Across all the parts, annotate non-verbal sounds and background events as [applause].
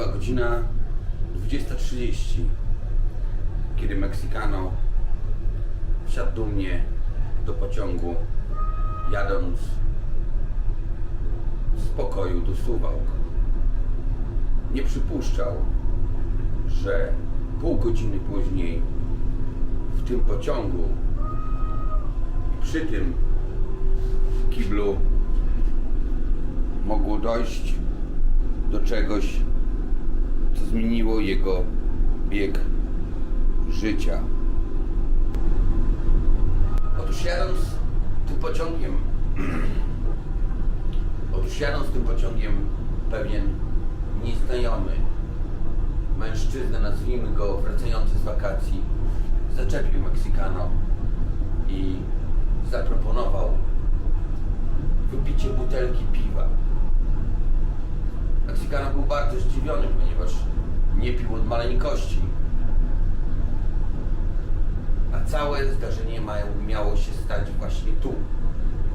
Była godzina 20.30, kiedy Meksykano wsiadł do mnie do pociągu, jadąc z pokoju do Suwałk. Nie przypuszczał, że pół godziny później w tym pociągu przy tym kiblu mogło dojść do czegoś, zmieniło jego bieg życia. Otóż jadąc tym pociągiem, [clears throat] otóż jadąc tym pociągiem, pewien nieznajomy mężczyzna, nazwijmy go wracający z wakacji, zaczepił Meksykano i zaproponował wypicie butelki piwa. Meksykano był bardzo zdziwiony, ponieważ nie pił od maleńkości. A całe zdarzenie miało się stać właśnie tu,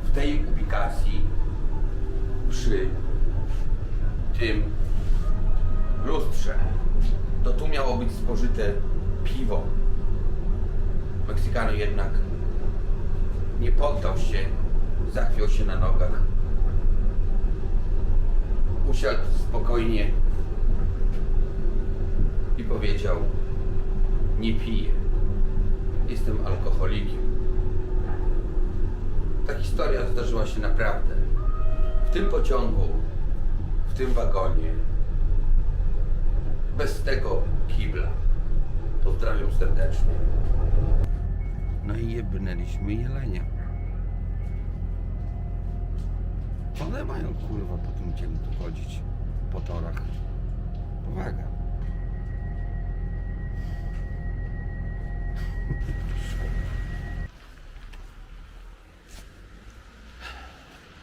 w tej ubikacji, przy tym lustrze. To tu miało być spożyte piwo. Meksykano jednak nie poddał się, zachwiał się na nogach. Usiadł spokojnie i powiedział: Nie piję. Jestem alkoholikiem. Ta historia zdarzyła się naprawdę. W tym pociągu, w tym wagonie, bez tego kibla. Pozdrawiam serdecznie. No i jebnęliśmy jelenia. One mają kurwa po tym ciemku chodzić po torach. Powaga.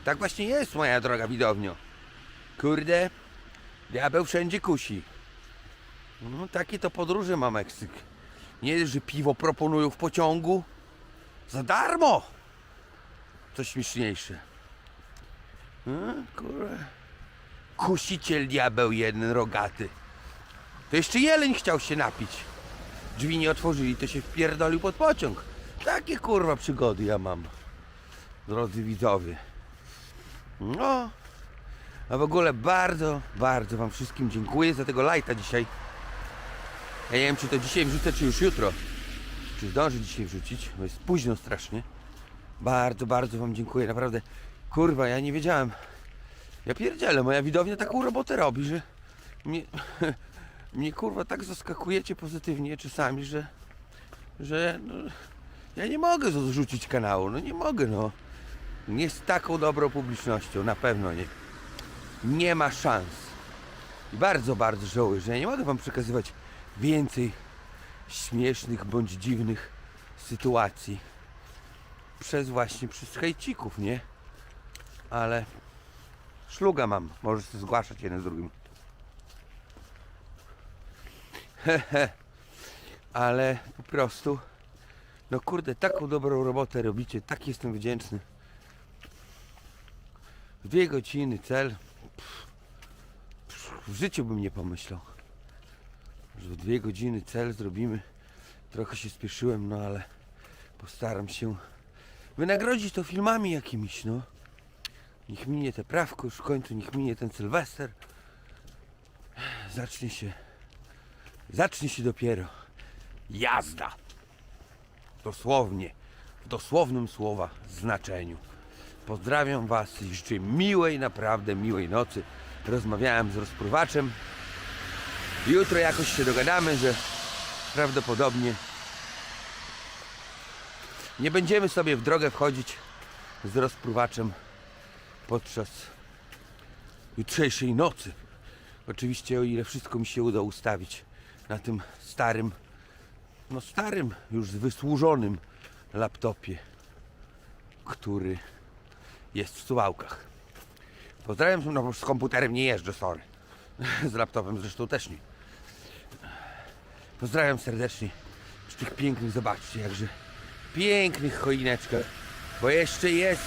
Tak właśnie jest, moja droga widownio. Kurde, diabeł wszędzie kusi. No, takie to podróże ma Meksyk. Nie, że piwo proponują w pociągu. Za darmo! Coś śmieszniejsze. Hmm, kurde. Kusiciel diabeł jeden rogaty. To jeszcze jeleń chciał się napić. Drzwi nie otworzyli, to się wpierdolił pod pociąg. Takie kurwa przygody ja mam. Drodzy widzowie. No. A w ogóle bardzo, bardzo wam wszystkim dziękuję za tego lajta dzisiaj. Ja nie wiem, czy to dzisiaj wrzucę, czy już jutro. Czy zdążę dzisiaj wrzucić, bo jest późno strasznie. Bardzo, bardzo Wam dziękuję, naprawdę. Kurwa, ja nie wiedziałem. Ja pierdzielę, moja widownia taką robotę robi, że mnie, [laughs] mnie kurwa tak zaskakujecie pozytywnie czasami, że, że no, ja nie mogę zrzucić kanału, no nie mogę, no. Nie z taką dobrą publicznością, na pewno nie. Nie ma szans. I bardzo, bardzo żałuję, że ja nie mogę Wam przekazywać więcej śmiesznych bądź dziwnych sytuacji przez właśnie przez hejcików, nie? Ale szluga mam, możesz się zgłaszać jeden z drugim. [laughs] Ale po prostu no kurde, taką dobrą robotę robicie, tak jestem wdzięczny. Dwie godziny, cel. Pff, pff, w życiu bym nie pomyślał że w dwie godziny cel zrobimy. Trochę się spieszyłem, no ale postaram się wynagrodzić to filmami jakimiś, no. Niech minie te prawko, już w końcu niech minie ten Sylwester. Zacznie się, zacznie się dopiero jazda. Dosłownie, w dosłownym słowa znaczeniu. Pozdrawiam Was i życzę miłej, naprawdę miłej nocy. Rozmawiałem z rozpływaczem. Jutro jakoś się dogadamy, że prawdopodobnie nie będziemy sobie w drogę wchodzić z rozpruwaczem podczas jutrzejszej nocy. Oczywiście o ile wszystko mi się uda ustawić na tym starym, no starym, już wysłużonym laptopie, który jest w Suwałkach. Pozdrawiam, no bo z komputerem nie jeżdżę, sorry. [laughs] Z laptopem zresztą też nie. Pozdrawiam serdecznie z tych pięknych, zobaczcie jakże pięknych choineczkach, bo jeszcze jest,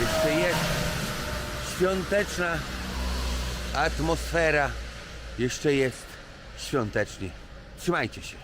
jeszcze jest świąteczna atmosfera Jeszcze jest świątecznie. Trzymajcie się.